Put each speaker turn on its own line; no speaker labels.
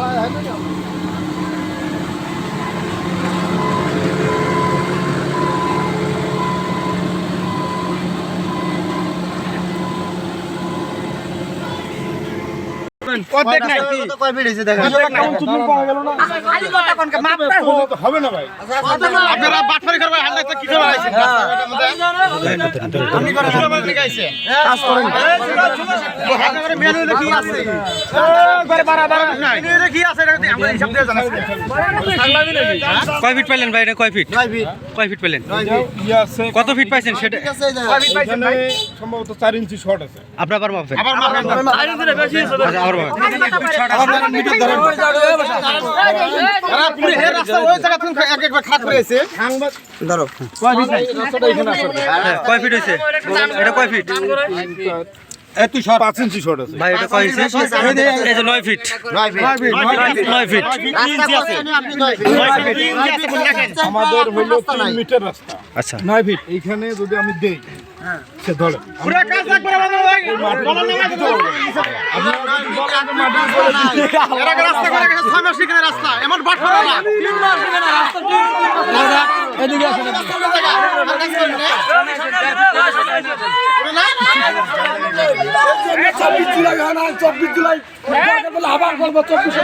来来还剩 অর্ধেক নাই।
হবে না ভাই।
আপনারা বাটফারি করবেন হাল্লা কি করে আইছেন আপনি করে সবাই ঠিক কাজ করেন। আপনাদের মেনু দেখি। আছে করে বাড়া বাড়া। নাই দেখি আছে এটা আমরা হিসাব দিয়ে জানাচ্ছি
কয় ফিট পাইলেন ভাই এটা? কয় ফিট? কয় ফিট পাইলেন? কত ফিট পাইছেন সেটা?
সম্ভবত চার ইঞ্চি শর্ট আছে।
আপনার আবার মাপবেন
আবার মাপেন।
আবার মাপবেন
তারা পুরো হে রাস্তা ওই জায়গা থেকে এক একবার খাত করেছে
কয় ফিট? হয়েছে? এটা কয় ফিট?
এত শর্ট পাঁচ ইঞ্চি শর্ট আছে।
ভাই এটা কয় ইঞ্চি? এই যে নয় ফিট। নয় ফিট।
আমাদের হলো তিন মিটার রাস্তা।
আচ্ছা।
নয় ফিট। এইখানে যদি আমি দেই সে ধরে। চব্বিশ জুলাই হয় না চব্বিশ জুলাই। আবার করব চব্বিশ